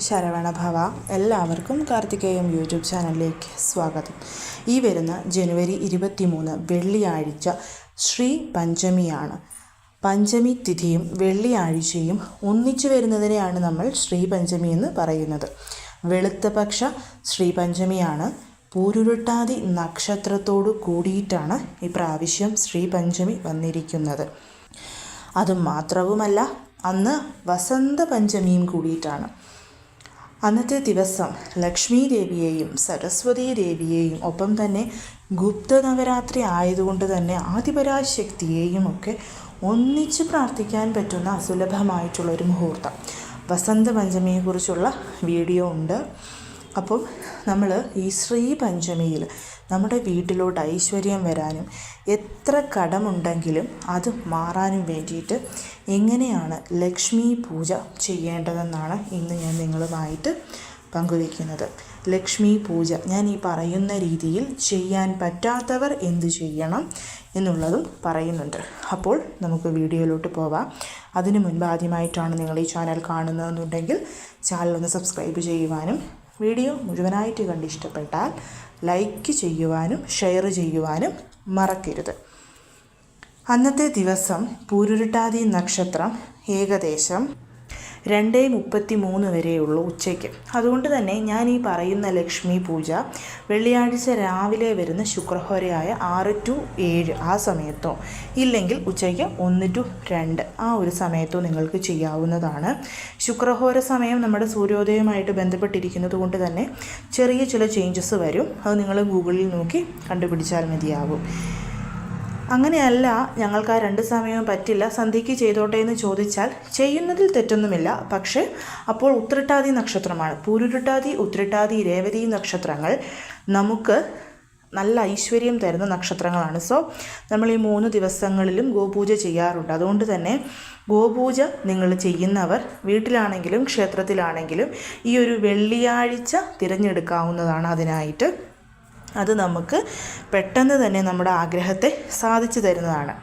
ശരവണ ഭവ എല്ലാവർക്കും കാർത്തികേയം യൂട്യൂബ് ചാനലിലേക്ക് സ്വാഗതം. ഈ വരുന്ന ജനുവരി ഇരുപത്തിമൂന്ന് വെള്ളിയാഴ്ച ശ്രീ പഞ്ചമിയാണ്. പഞ്ചമി തിഥിയും വെള്ളിയാഴ്ചയും ഒന്നിച്ചു വരുന്നതിനെയാണ് നമ്മൾ ശ്രീ പഞ്ചമി എന്ന് പറയുന്നത്. വെളുത്തപക്ഷ ശ്രീ പഞ്ചമിയാണ്. പൂരുരുട്ടാതി നക്ഷത്രത്തോടു കൂടിയിട്ടാണ് ഇപ്രാവശ്യം ശ്രീ പഞ്ചമി വന്നിരിക്കുന്നത്. അതുമാത്രവുമല്ല അന്ന് വസന്ത പഞ്ചമിയും കൂടിയിട്ടാണ്. അന്നത്തെ ദിവസം ലക്ഷ്മി ദേവിയെയും സരസ്വതി ദേവിയെയും ഒപ്പം തന്നെ ഗുപ്ത നവരാത്രി ആയതുകൊണ്ട് തന്നെ ആദിപരാശക്തിയെയും ഒക്കെ ഒന്നിച്ച് പ്രാർത്ഥിക്കാൻ പറ്റുന്ന അസുലഭമായിട്ടുള്ള ഒരു മുഹൂർത്തം. വസന്ത പഞ്ചമിയെക്കുറിച്ചുള്ള വീഡിയോ ഉണ്ട്. അപ്പം നമ്മൾ ഈ ശ്രീ പഞ്ചമിയിൽ നമ്മുടെ വീട്ടിലോട്ട് ഐശ്വര്യം വരാനും എത്ര കടമുണ്ടെങ്കിലും അത് മാറാനും വേണ്ടിയിട്ട് എങ്ങനെയാണ് ലക്ഷ്മി പൂജ ചെയ്യേണ്ടതെന്നാണ് ഇന്ന് ഞാൻ നിങ്ങളുമായിട്ട് പങ്കുവയ്ക്കുന്നത്. ലക്ഷ്മി പൂജ ഞാൻ ഈ പറയുന്ന രീതിയിൽ ചെയ്യാൻ പറ്റാത്തവർ എന്ത് ചെയ്യണം എന്നുള്ളതും പറയുന്നുണ്ട്. അപ്പോൾ നമുക്ക് വീഡിയോയിലോട്ട് പോവാം. അതിനു മുൻപ് ആദ്യമായിട്ടാണ് നിങ്ങൾ ഈ ചാനൽ കാണുന്നതെന്നുണ്ടെങ്കിൽ ചാനൽ ഒന്ന് സബ്സ്ക്രൈബ് ചെയ്യുവാനും വീഡിയോ മുഴുവനായിട്ട് കണ്ട് ഇഷ്ടപ്പെട്ടാൽ ലൈക്ക് ചെയ്യുവാനും ഷെയർ ചെയ്യുവാനും മറക്കരുത്. അന്നത്തെ ദിവസം പൂരുരുട്ടാതി നക്ഷത്രം ഏകദേശം രണ്ട് മുപ്പത്തി മൂന്ന് വരെയുള്ളൂ ഉച്ചയ്ക്ക്. അതുകൊണ്ട് തന്നെ ഞാൻ ഈ പറയുന്ന ലക്ഷ്മി പൂജ വെള്ളിയാഴ്ച രാവിലെ വരുന്ന ശുക്രഹോരയായ ആറ് ടു ഏഴ് ആ സമയത്തോ ഇല്ലെങ്കിൽ ഉച്ചയ്ക്ക് ഒന്ന് ടു രണ്ട് ആ ഒരു സമയത്തോ നിങ്ങൾക്ക് ചെയ്യാവുന്നതാണ്. ശുക്രഹോര സമയം നമ്മുടെ സൂര്യോദയവുമായിട്ട് ബന്ധപ്പെട്ടിരിക്കുന്നത് കൊണ്ട് തന്നെ ചെറിയ ചില ചേഞ്ചസ് വരും. അത് നിങ്ങൾ ഗൂഗിളിൽ നോക്കി കണ്ടുപിടിച്ചാൽ മതിയാകും. അങ്ങനെയല്ല ഞങ്ങൾക്ക് ആ രണ്ട് സമയവും പറ്റില്ല. സന്ധ്യയ്ക്ക് ചെയ്തോട്ടെ എന്ന് ചോദിച്ചാൽ ചെയ്യുന്നതിൽ തെറ്റൊന്നുമില്ല. പക്ഷേ അപ്പോൾ ഉത്രട്ടാതി നക്ഷത്രമാണ്. പൂരുരുട്ടാതി ഉത്രട്ടാതി രേവതി നക്ഷത്രങ്ങൾ നമുക്ക് നല്ല ഐശ്വര്യം തരുന്ന നക്ഷത്രങ്ങളാണ്. സോ നമ്മൾ ഈ മൂന്ന് ദിവസങ്ങളിലും ഗോപൂജ ചെയ്യാറുണ്ട്. അതുകൊണ്ട് തന്നെ ഗോപൂജ നിങ്ങൾ ചെയ്യുന്നവർ വീട്ടിലാണെങ്കിലും ക്ഷേത്രത്തിലാണെങ്കിലും ഈ ഒരു വെള്ളിയാഴ്ച തിരഞ്ഞെടുക്കാവുന്നതാണ് അതിനായിട്ട്. അത് നമുക്ക് പെട്ടെന്ന് തന്നെ നമ്മുടെ ആഗ്രഹത്തെ സാധിച്ചു തരുന്നതാണ്.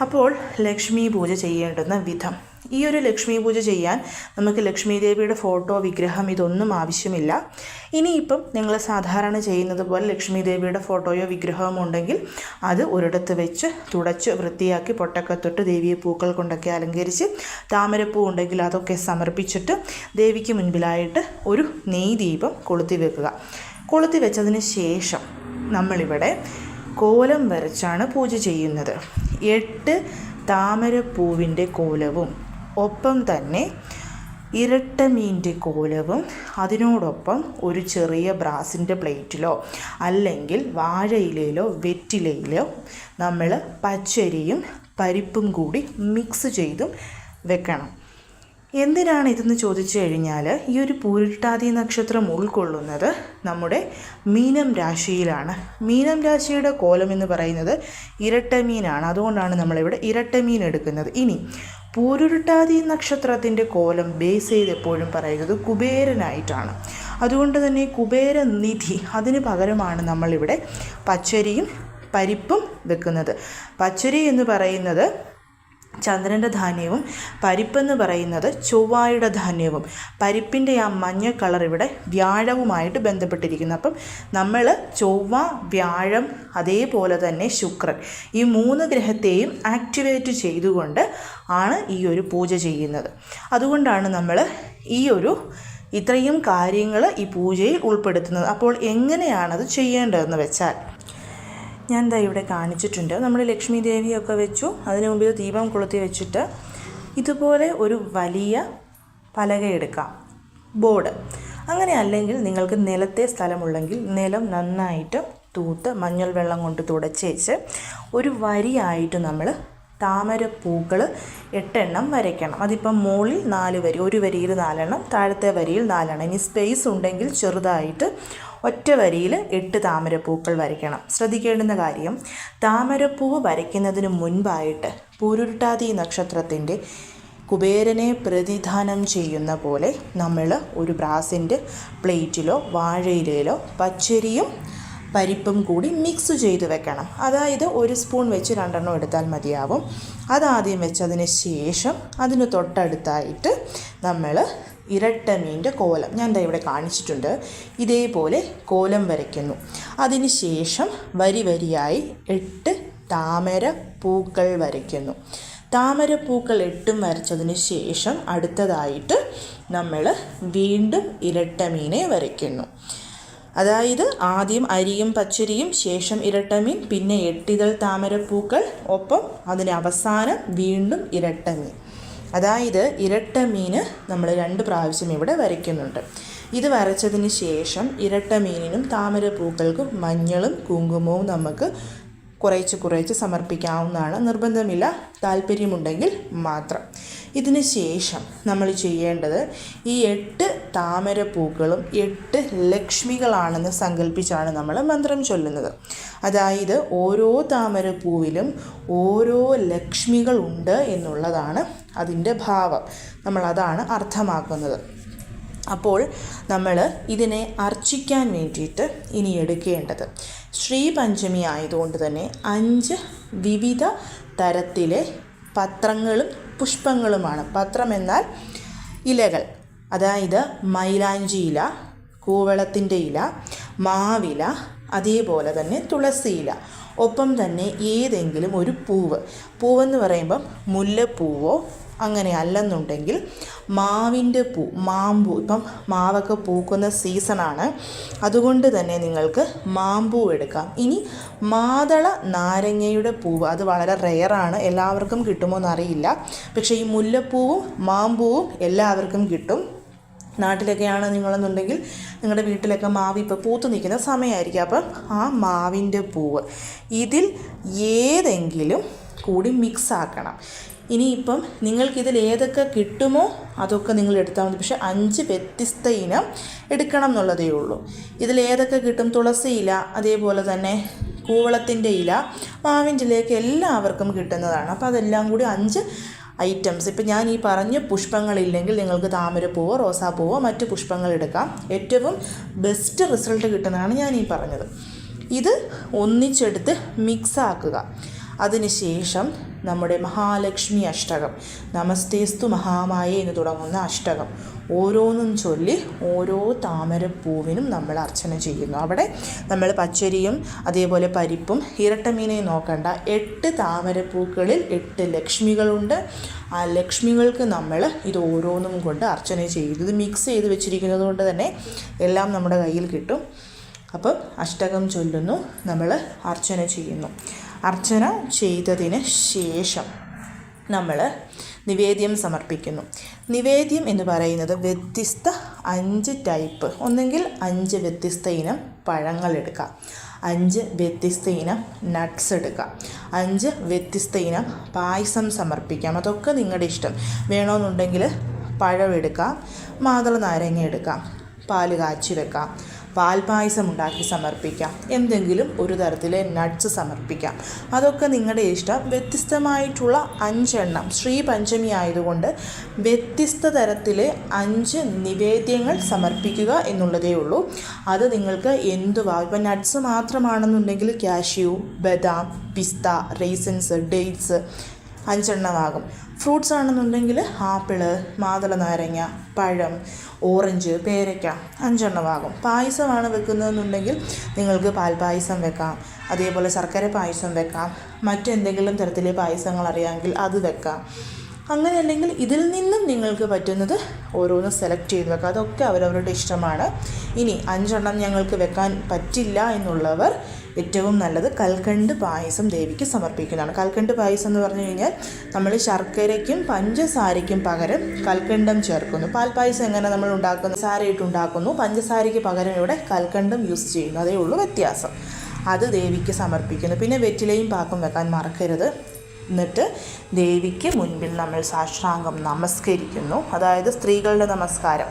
അപ്പോൾ ലക്ഷ്മി പൂജ ചെയ്യേണ്ടുന്ന വിധം. ഈ ഒരു ലക്ഷ്മി പൂജ ചെയ്യാൻ നമുക്ക് ലക്ഷ്മി ദേവിയുടെ ഫോട്ടോ വിഗ്രഹം ഇതൊന്നും ആവശ്യമില്ല. ഇനിയിപ്പം നിങ്ങൾ സാധാരണ ചെയ്യുന്നത് പോലെ ലക്ഷ്മി ദേവിയുടെ ഫോട്ടോയോ വിഗ്രഹമോ ഉണ്ടെങ്കിൽ അത് ഒരിടത്ത് വെച്ച് തുടച്ച് വൃത്തിയാക്കി പൊട്ടൊക്കെ തൊട്ട് ദേവിയെ പൂക്കൾ കൊണ്ടൊക്കെ അലങ്കരിച്ച് താമരപ്പൂ ഉണ്ടെങ്കിൽ അതൊക്കെ സമർപ്പിച്ചിട്ട് ദേവിക്ക് മുൻപിലായിട്ട് ഒരു നെയ് ദീപം കൊളുത്തി വെക്കുക. കൊളുത്തി വെച്ചതിന് ശേഷം നമ്മളിവിടെ കോലം വരച്ചാണ് പൂജ ചെയ്യുന്നത്. എട്ട് താമരപ്പൂവിന്റെ കോലവും ഒപ്പം തന്നെ ഇരട്ടമീന്റെ കോലവും അതിനോടൊപ്പം ഒരു ചെറിയ ബ്രാസിന്റെ പ്ലേറ്റിലോ അല്ലെങ്കിൽ വാഴയിലയിലോ വെറ്റിലയിലോ നമ്മൾ പച്ചരിയും പരിപ്പും കൂടി മിക്സ് ചെയ്തും വെക്കണം. എന്തിനാണ് ഇതെന്ന് ചോദിച്ചു കഴിഞ്ഞാൽ ഈ ഒരു പൂരിട്ടാതി നക്ഷത്രം ഉൾക്കൊള്ളുന്നത് നമ്മുടെ മീനം രാശിയിലാണ്. മീനം രാശിയുടെ കോലം എന്ന് പറയുന്നത് ഇരട്ടമീനാണ് അതുകൊണ്ടാണ് നമ്മളിവിടെ ഇരട്ടമീൻ എടുക്കുന്നത്. ഇനി പൂരുരുട്ടാതി നക്ഷത്രത്തിന്റെ കോലം ബേസ് ചെയ്ത് എപ്പോഴും പറയുന്നത് കുബേരനായിട്ടാണ്. അതുകൊണ്ട് തന്നെ കുബേര നിധി അതിന് പകരമാണ് നമ്മളിവിടെ പച്ചരിയും പരിപ്പും വെക്കുന്നത്. പച്ചരി എന്ന് പറയുന്നത് ചന്ദ്രന്റെ ധാന്യവും പരിപ്പെന്ന് പറയുന്നത് ചൊവ്വായുടെ ധാന്യവും. പരിപ്പിന്റെ ആ മഞ്ഞ കളർ ഇവിടെ വ്യാഴവുമായിട്ട് ബന്ധപ്പെട്ടിരിക്കുന്നു. അപ്പം നമ്മൾ ചൊവ്വ വ്യാഴം അതേപോലെ തന്നെ ശുക്രൻ ഈ മൂന്ന് ഗ്രഹത്തെയും ആക്ടിവേറ്റ് ചെയ്തുകൊണ്ട് ആണ് ഈ ഒരു പൂജ ചെയ്യുന്നത്. അതുകൊണ്ടാണ് നമ്മൾ ഈ ഒരു ഇത്രയും കാര്യങ്ങൾ ഈ പൂജയിൽ ഉൾപ്പെടുത്തുന്നത്. അപ്പോൾ എങ്ങനെയാണത് ചെയ്യേണ്ടതെന്ന് വെച്ചാൽ ഞാൻ ദാ ഇവിടെ കാണിച്ചിട്ടുണ്ട്. നമ്മൾ ലക്ഷ്മി ദേവിയൊക്കെ വെച്ചു. അതിന് മുമ്പിൽ ദീപം കൊളുത്തി വെച്ചിട്ട് ഇതുപോലെ ഒരു വലിയ പലക എടുക്കാം. ബോർഡ്. അങ്ങനെ അല്ലെങ്കിൽ നിങ്ങൾക്ക് നിലത്തെ സ്ഥലമുള്ളെങ്കിൽ നിലം നന്നായിട്ട് തൂത്ത് മഞ്ഞൾ വെള്ളം കൊണ്ട് തുടച്ചേച്ച് ഒരു വരിയായിട്ട് നമ്മൾ താമര പൂക്കൾ എട്ടെണ്ണം വരയ്ക്കണം. അതിപ്പം മുകളിൽ നാല് വരി ഒരു വരിയിൽ നാലെണ്ണം താഴത്തെ വരിയിൽ നാലെണ്ണം. ഇനി സ്പേസ് ഉണ്ടെങ്കിൽ ചെറുതായിട്ട് ഒറ്റ വരിയിൽ എട്ട് താമരപ്പൂക്കൾ വരയ്ക്കണം. ശ്രദ്ധിക്കേണ്ടുന്ന കാര്യം താമരപ്പൂവ് വരയ്ക്കുന്നതിന് മുൻപായിട്ട് പൂരുരുട്ടാതി നക്ഷത്രത്തിന്റെ കുബേരനെ പ്രതിദാനം ചെയ്യുന്ന പോലെ നമ്മൾ ഒരു ബ്രാസിന്റെ പ്ലേറ്റിലോ വാഴയിലയിലോ പച്ചരിയും പരിപ്പും കൂടി മിക്സ് ചെയ്ത് വെക്കണം. അതായത് ഒരു സ്പൂൺ വെച്ച് രണ്ടെണ്ണം എടുത്താൽ മതിയാവും. അതാദ്യം വെച്ചതിന് ശേഷം അതിന് തൊട്ടടുത്തായിട്ട് നമ്മൾ ഇരട്ടമീന്റെ കോലം. ഞാൻ ദാ ഇവിടെ കാണിച്ചിട്ടുണ്ട്. ഇതേപോലെ കോലം വരയ്ക്കുന്നു. അതിനുശേഷം വരി വരിയായി എട്ട് താമര പൂക്കൾ വരയ്ക്കുന്നു. താമരപ്പൂക്കൾ എട്ടും വരച്ചതിന് ശേഷം അടുത്തതായിട്ട് നമ്മൾ വീണ്ടും ഇരട്ട മീനെ വരയ്ക്കുന്നു. അതായത് ആദ്യം അരിയും പച്ചരിയും ശേഷം ഇരട്ടമീൻ പിന്നെ എട്ടിതൾ താമരപ്പൂക്കൾ ഒപ്പം അതിന് അവസാനം വീണ്ടും ഇരട്ടമീൻ അതായത് ഇരട്ട മീൻ നമ്മൾ രണ്ട് പ്രാവശ്യം ഇവിടെ വരയ്ക്കുന്നുണ്ട്. ഇത് വരച്ചതിന് ശേഷം ഇരട്ട ഇരട്ടമീനിനും താമരപ്പൂക്കൾക്കും മഞ്ഞളും കുങ്കുമവും നമുക്ക് കുറേച്ച് കുറേച്ച് സമർപ്പിക്കാവുന്നതാണ്. നിർബന്ധമില്ല താല്പര്യമുണ്ടെങ്കിൽ മാത്രം. ഇതിന് ശേഷം നമ്മൾ ചെയ്യേണ്ടത് ഈ എട്ട് താമരപ്പൂക്കളും എട്ട് ലക്ഷ്മികളാണെന്ന് സങ്കല്പിച്ചാണ് നമ്മൾ മന്ത്രം ചൊല്ലുന്നത്. അതായത് ഓരോ താമരപ്പൂവിലും ഓരോ ലക്ഷ്മികളുണ്ട് എന്നുള്ളതാണ് അതിന്റെ ഭാവം. നമ്മൾ അതാണ് അർത്ഥമാക്കുന്നത്. അപ്പോൾ നമ്മൾ ഇതിനെ അർച്ചിക്കാൻ വേണ്ടിയിട്ട് ഇനി എടുക്കേണ്ടത്. ശ്രീപഞ്ചമി ആയതുകൊണ്ട് തന്നെ അഞ്ച് വിവിധ തരത്തിലെ പത്രങ്ങളും പുഷ്പങ്ങളുമാണ്. പത്രം എന്നാൽ ഇലകൾ. അതായത് മൈലാഞ്ചി ഇല കൂവളത്തിന്റെ ഇല മാവില അതേപോലെ തന്നെ തുളസി ഇല ഒപ്പം തന്നെ ഏതെങ്കിലും ഒരു പൂവ്. പൂവെന്ന് പറയുമ്പം മുല്ലപ്പൂവോ അങ്ങനെ അല്ലെന്നുണ്ടെങ്കിൽ മാവിന്റെ പൂ മാമ്പൂ ഇപ്പം മാവൊക്കെ പൂക്കുന്ന സീസണാണ്. അതുകൊണ്ട് തന്നെ നിങ്ങൾക്ക് മാമ്പൂ എടുക്കാം. ഇനി മാതള നാരങ്ങയുടെ പൂവ് അത് വളരെ റെയറാണ് എല്ലാവർക്കും കിട്ടുമോ എന്നറിയില്ല. പക്ഷേ ഈ മുല്ലപ്പൂവും മാമ്പൂവും എല്ലാവർക്കും കിട്ടും. നാട്ടിലൊക്കെയാണ് നിങ്ങളെന്നുണ്ടെങ്കിൽ നിങ്ങളുടെ വീട്ടിലൊക്കെ മാവ് ഇപ്പോൾ പൂത്തു നിൽക്കുന്ന സമയമായിരിക്കും. അപ്പം ആ മാവിന്റെ പൂവ് ഇതിൽ ഏതെങ്കിലും കൂടി മിക്സ് ആക്കണം. ഇനിയിപ്പം നിങ്ങൾക്കിതിൽ ഏതൊക്കെ കിട്ടുമോ അതൊക്കെ നിങ്ങൾ എടുത്താൽ മതി. പക്ഷേ അഞ്ച് വ്യത്യസ്ത ഇനം എടുക്കണം എന്നുള്ളതേ ഉള്ളൂ. ഇതിൽ ഏതൊക്കെ കിട്ടും? തുളസി ഇല അതേപോലെ തന്നെ കൂവളത്തിന്റെ ഇല മാവിന്റെ ഇലയൊക്കെ എല്ലാവർക്കും കിട്ടുന്നതാണ്. അപ്പോൾ അതെല്ലാം കൂടി അഞ്ച് ഐറ്റംസ്. ഇപ്പം ഞാൻ ഈ പറഞ്ഞ പുഷ്പങ്ങളില്ലെങ്കിൽ നിങ്ങൾക്ക് താമരപ്പൂവോ റോസാപ്പൂവോ മറ്റ് പുഷ്പങ്ങൾ എടുക്കാം. ഏറ്റവും ബെസ്റ്റ് റിസൾട്ട് കിട്ടുന്നതാണ് ഞാൻ ഈ പറഞ്ഞത്. ഇത് ഒന്നിച്ചെടുത്ത് മിക്സാക്കുക അതിനുശേഷം നമ്മുടെ മഹാലക്ഷ്മി അഷ്ടകം. നമസ്തേസ്തു മഹാമായ എന്ന് തുടങ്ങുന്ന അഷ്ടകം. ഓരോന്നും ചൊല്ലി ഓരോ താമരപ്പൂവിനും നമ്മൾ അർച്ചന ചെയ്യുന്നു. അവിടെ നമ്മൾ പച്ചരിയും അതേപോലെ പരിപ്പും ഇരട്ടമീനെയും നോക്കണ്ട. എട്ട് താമരപ്പൂക്കളിൽ എട്ട് ലക്ഷ്മികളുണ്ട്. ആ ലക്ഷ്മികൾക്ക് നമ്മൾ ഇത് ഓരോന്നും കൊണ്ട് അർച്ചന ചെയ്തു ഇത് മിക്സ് ചെയ്ത് വെച്ചിരിക്കുന്നത് കൊണ്ട് തന്നെ എല്ലാം നമ്മുടെ കയ്യിൽ കിട്ടും. അപ്പം അഷ്ടകം ചൊല്ലുന്നു. നമ്മൾ അർച്ചന ചെയ്യുന്നു. അർച്ചന ചെയ്തതിന് ശേഷം നമ്മൾ നിവേദ്യം സമർപ്പിക്കുന്നു. നിവേദ്യം എന്ന് പറയുന്നത് വ്യത്യസ്ത അഞ്ച് ടൈപ്പ്. ഒന്നെങ്കിൽ അഞ്ച് വ്യത്യസ്ത ഇനം പഴങ്ങൾ എടുക്കാം. അഞ്ച് വ്യത്യസ്ത ഇനം നട്ട്സ് എടുക്കാം. അഞ്ച് വ്യത്യസ്ത ഇനം പായസം സമർപ്പിക്കാം. അതൊക്കെ നിങ്ങളുടെ ഇഷ്ടം. വേണമെന്നുണ്ടെങ്കിൽ പഴം എടുക്കാം. മാതള നാരങ്ങ എടുക്കാം. പാൽ കാച്ചി വെക്കാം. പാൽപ്പായസം ഉണ്ടാക്കി സമർപ്പിക്കാം. എന്തെങ്കിലും ഒരു തരത്തിലെ നട്ട്സ് സമർപ്പിക്കാം. അതൊക്കെ നിങ്ങളുടെ ഇഷ്ടം. വ്യത്യസ്തമായിട്ടുള്ള അഞ്ചെണ്ണം. ശ്രീ പഞ്ചമി ആയതുകൊണ്ട് വ്യത്യസ്ത തരത്തിലെ അഞ്ച് നിവേദ്യങ്ങൾ സമർപ്പിക്കുക എന്നുള്ളതേ ഉള്ളൂ. അത് നിങ്ങൾക്ക് എന്തുവാ ഇപ്പം നട്ട്സ് മാത്രമാണെന്നുണ്ടെങ്കിൽ കാഷ്യൂ ബദാം പിസ്ത റേസൻസ് ഡേറ്റ്സ് അഞ്ചെണ്ണമാകും. ഫ്രൂട്ട്സ് ആണെന്നുണ്ടെങ്കിൽ ആപ്പിൾ മാതള നാരങ്ങ പഴം ഓറഞ്ച് പേരയ്ക്ക അഞ്ചെണ്ണമാകും. പായസമാണ് വെക്കുന്നതെന്നുണ്ടെങ്കിൽ നിങ്ങൾക്ക് പാൽപ്പായസം വെക്കാം അതേപോലെ ശർക്കര പായസം വെക്കാം മറ്റെന്തെങ്കിലും തരത്തിലെ പായസങ്ങൾ അറിയാമെങ്കിൽ അത് വെക്കാം. അങ്ങനെ അല്ലെങ്കിൽ ഇതിൽ നിന്നും നിങ്ങൾക്ക് പറ്റുന്നത് ഓരോന്ന് സെലക്ട് ചെയ്ത് വെക്കാം. അതൊക്കെ അവരവരുടെ ഇഷ്ടമാണ്. ഇനി അഞ്ചെണ്ണം ഞങ്ങൾക്ക് വെക്കാൻ പറ്റില്ല എന്നുള്ളവർ ഏറ്റവും നല്ലത് കൽക്കണ്ട് പായസം ദേവിക്ക് സമർപ്പിക്കുന്നതാണ്. കൽക്കണ്ട് പായസം എന്ന് പറഞ്ഞു കഴിഞ്ഞാൽ നമ്മൾ ശർക്കരയ്ക്കും പഞ്ചസാരയ്ക്കും പകരം കൽക്കണ്ടം ചേർക്കുന്നു. പാൽപ്പായസം എങ്ങനെ നമ്മൾ ഉണ്ടാക്കുന്നു? സാരയിട്ട് ഉണ്ടാക്കുന്നു. പഞ്ചസാരയ്ക്ക് പകരം ഇവിടെ കൽക്കണ്ടം യൂസ് ചെയ്യുന്നു. അതേ ഉള്ളൂ വ്യത്യാസം. അത് ദേവിക്ക് സമർപ്പിക്കുന്നു. പിന്നെ വെറ്റിലയും പാക്കും വെക്കാൻ മറക്കരുത്. എന്നിട്ട് ദേവിക്ക് മുൻപിൽ നമ്മൾ സാഷ്ടാംഗം നമസ്കരിക്കുന്നു. അതായത് സ്ത്രീകളുടെ നമസ്കാരം.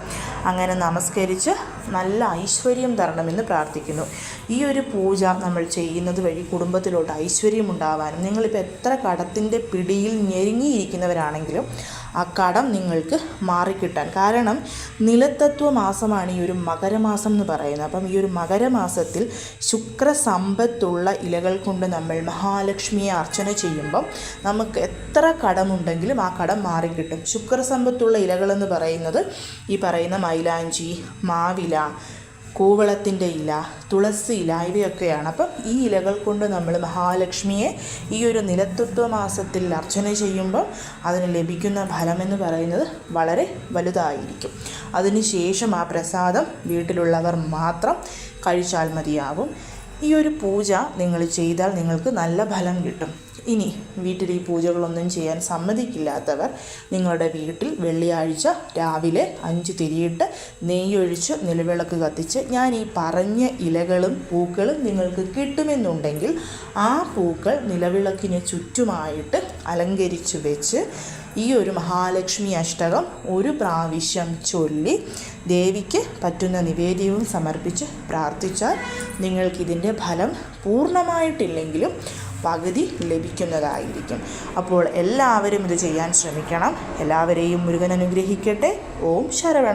അങ്ങനെ നമസ്കരിച്ച് നല്ല ഐശ്വര്യം തരണമെന്ന് പ്രാർത്ഥിക്കുന്നു. ഈ ഒരു പൂജ നമ്മൾ ചെയ്യുന്നത് വഴി കുടുംബത്തിലോട്ട് ഐശ്വര്യം ഉണ്ടാവാനും നിങ്ങളിപ്പോൾ എത്ര കടത്തിന്റെ പിടിയിൽ ഞെരുങ്ങിയിരിക്കുന്നവരാണെങ്കിലും ആ കടം നിങ്ങൾക്ക് മാറിക്കിട്ടാൻ. കാരണം നിലത്തത്വ മാസമാണ് ഈ ഒരു മകരമാസം എന്ന് പറയുന്നത്. അപ്പം ഈ ഒരു മകരമാസത്തിൽ ശുക്രസമ്പത്തുള്ള ഇലകൾ കൊണ്ട് നമ്മൾ മഹാലക്ഷ്മിയെ അർച്ചന ചെയ്യുമ്പം നമുക്ക് എത്ര കടമുണ്ടെങ്കിലും ആ കടം മാറിക്കിട്ടും. ശുക്രസമ്പത്തുള്ള ഇലകളെന്ന് പറയുന്നത് ഈ പറയുന്ന മൈലാഞ്ചി മാവില കൂവളത്തിന്റെ ഇല തുളസി ഇല ഇവയൊക്കെയാണ്. അപ്പം ഈ ഇലകൾ കൊണ്ട് നമ്മൾ മഹാലക്ഷ്മിയെ ഈ ഒരു നിലത്തത്വ മാസത്തിൽ അർച്ചന ചെയ്യുമ്പോൾ അതിന് ലഭിക്കുന്ന ഫലമെന്ന് പറയുന്നത് വളരെ വലുതായിരിക്കും. അതിനുശേഷം ആ പ്രസാദം വീട്ടിലുള്ളവർ മാത്രം കഴിച്ചാൽ മതിയാകും ഈ ഒരു പൂജ നിങ്ങൾ ചെയ്താൽ നിങ്ങൾക്ക് നല്ല ഫലം കിട്ടും. ഇനി വീട്ടിൽ ഈ പൂജകളൊന്നും ചെയ്യാൻ സമ്മതിക്കില്ലാത്തവർ നിങ്ങളുടെ വീട്ടിൽ വെള്ളിയാഴ്ച രാവിലെ അഞ്ച് തിരിയിട്ട് നെയ്യൊഴിച്ച് നിലവിളക്ക് കത്തിച്ച് ഞാൻ ഈ പറഞ്ഞ ഇലകളും പൂക്കളും നിങ്ങൾക്ക് കിട്ടുമെന്നുണ്ടെങ്കിൽ ആ പൂക്കൾ നിലവിളക്കിന് ചുറ്റുമായിട്ട് അലങ്കരിച്ചു വെച്ച് ഈ ഒരു മഹാലക്ഷ്മി അഷ്ടകം ഒരു പ്രാവശ്യം ചൊല്ലി ദേവിക്ക് പറ്റുന്ന നിവേദ്യവും സമർപ്പിച്ച് പ്രാർത്ഥിച്ചാൽ നിങ്ങൾക്കിതിന്റെ ഫലം പൂർണമായിട്ടില്ലെങ്കിലും പകുതി ലഭിക്കുന്നതായിരിക്കും. അപ്പോൾ എല്ലാവരും ഇത് ചെയ്യാൻ ശ്രമിക്കണം. എല്ലാവരെയും മുരുകൻ അനുഗ്രഹിക്കട്ടെ. ഓം ശരവണ